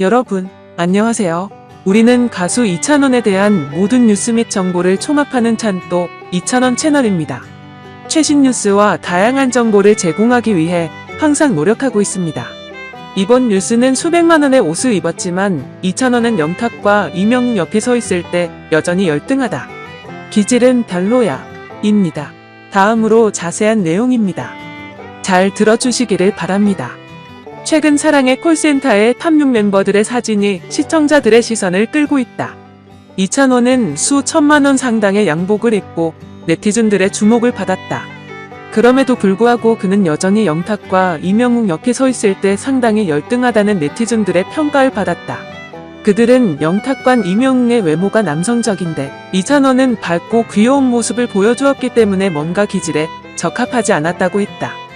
여러분, 안녕하세요. 우리는 가수 이찬원에 대한 모든 뉴스 및 정보를 총합하는 찬또 이찬원 채널입니다. 최신 뉴스와 다양한 정보를 제공하기 위해 항상 노력하고 있습니다. 이번 뉴스는 수백만 원의 옷을 입었지만 이찬원은 영탁과 이명웅 옆에 서 있을 때 여전히 열등하다. 기질은 별로야. 입니다. 다음으로 자세한 내용입니다. 잘 들어주시기를 바랍니다. 최근 사랑의 콜센터의 탐육 멤버들의 사진이 시청자들의 시선을 끌고 있다. 이찬호는 수천만 원 상당의 양복을 입고 네티즌들의 주목을 받았다. 그럼에도 불구하고 그는 여전히 영탁과 이명웅 옆에 서 있을 때 상당히 열등하다는 네티즌들의 평가를 받았다. 그들은 영탁과 이명웅의 외모가 남성적인데 이찬호는 밝고 귀여운 모습을 보여주었기 때문에 뭔가 기질에 적합하지 않았다고 했다.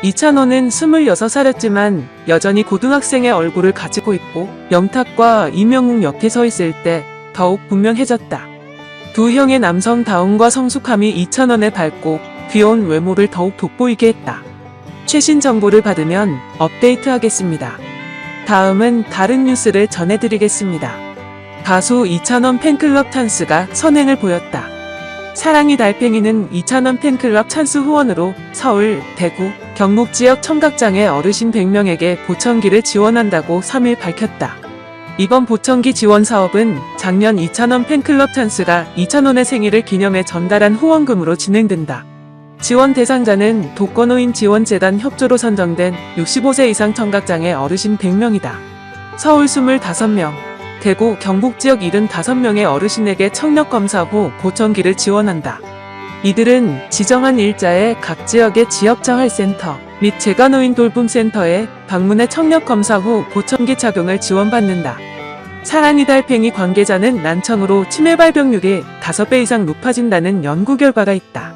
이찬호는 26살이었지만 여전히 고등학생의 얼굴을 가지고 있고 영탁과 이명웅 옆에 서 있을 때 더욱 분명해졌다. 두 형의 남성다움과 성숙함이 이찬원의 밝고 귀여운 외모를 더욱 돋보이게 했다. 최신 정보를 받으면 업데이트하겠습니다. 다음은 다른 뉴스를 전해드리겠습니다. 가수 이찬원 팬클럽 찬스가 선행을 보였다. 사랑이 달팽이는 이찬원 팬클럽 찬스 후원으로 서울, 대구, 경북 지역 청각장애 어르신 100명에게 보청기를 지원한다고 3일 밝혔다. 이번 보청기 지원 사업은 작년 이찬원 팬클럽 찬스가 이찬원의 생일을 기념해 전달한 후원금으로 진행된다. 지원 대상자는 독거노인 지원재단 협조로 선정된 65세 이상 청각장애 어르신 100명이다. 서울 25명, 대구, 경북 지역 75명의 어르신에게 청력 검사 후 보청기를 지원한다. 이들은 지정한 일자에 각 지역의 지역자활센터 및 재가노인 돌봄센터에 방문해 청력 검사 후 보청기 착용을 지원받는다. 사랑이 달팽이 관계자는 난청으로 치매 발병률이 5배 이상 높아진다는 연구 결과가 있다.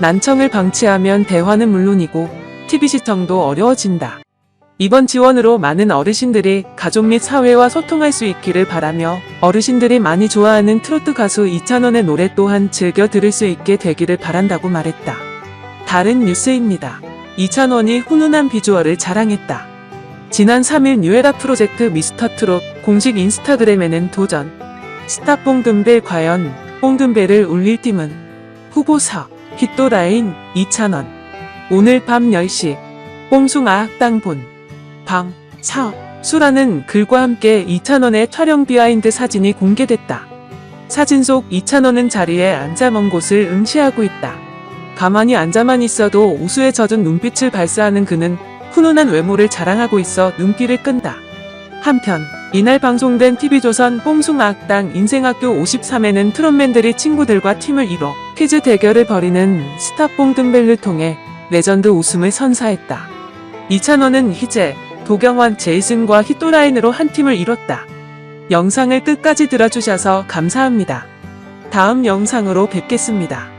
난청을 방치하면 대화는 물론이고 TV 시청도 어려워진다. 이번 지원으로 많은 어르신들이 가족 및 사회와 소통할 수 있기를 바라며 어르신들이 많이 좋아하는 트로트 가수 이찬원의 노래 또한 즐겨 들을 수 있게 되기를 바란다고 말했다. 다른 뉴스입니다. 이찬원이 훈훈한 비주얼을 자랑했다. 지난 3일 뉴에라 프로젝트 미스터 트롯 공식 인스타그램에는 도전 스타 뽕금벨 과연 뽕금벨을 울릴 팀은 후보사 휘또라인 이찬원 오늘 밤 10시 뽕숭아 학당 본 방, 사, 수라는 글과 함께 이찬원의 촬영 비하인드 사진이 공개됐다. 사진 속 이찬원은 자리에 앉아 먼 곳을 응시하고 있다. 가만히 앉아만 있어도 우수에 젖은 눈빛을 발사하는 그는 훈훈한 외모를 자랑하고 있어 눈길을 끈다. 한편 이날 방송된 TV조선 뽕숭아학당 인생학교 53에는 트롯맨들이 친구들과 팀을 이뤄 퀴즈 대결을 벌이는 스타뽕 든벨을 통해 레전드 웃음을 선사했다. 이찬원은 희재, 도경환, 제이슨과 히토라인으로 한 팀을 이뤘다. 영상을 끝까지 들어주셔서 감사합니다. 다음 영상으로 뵙겠습니다.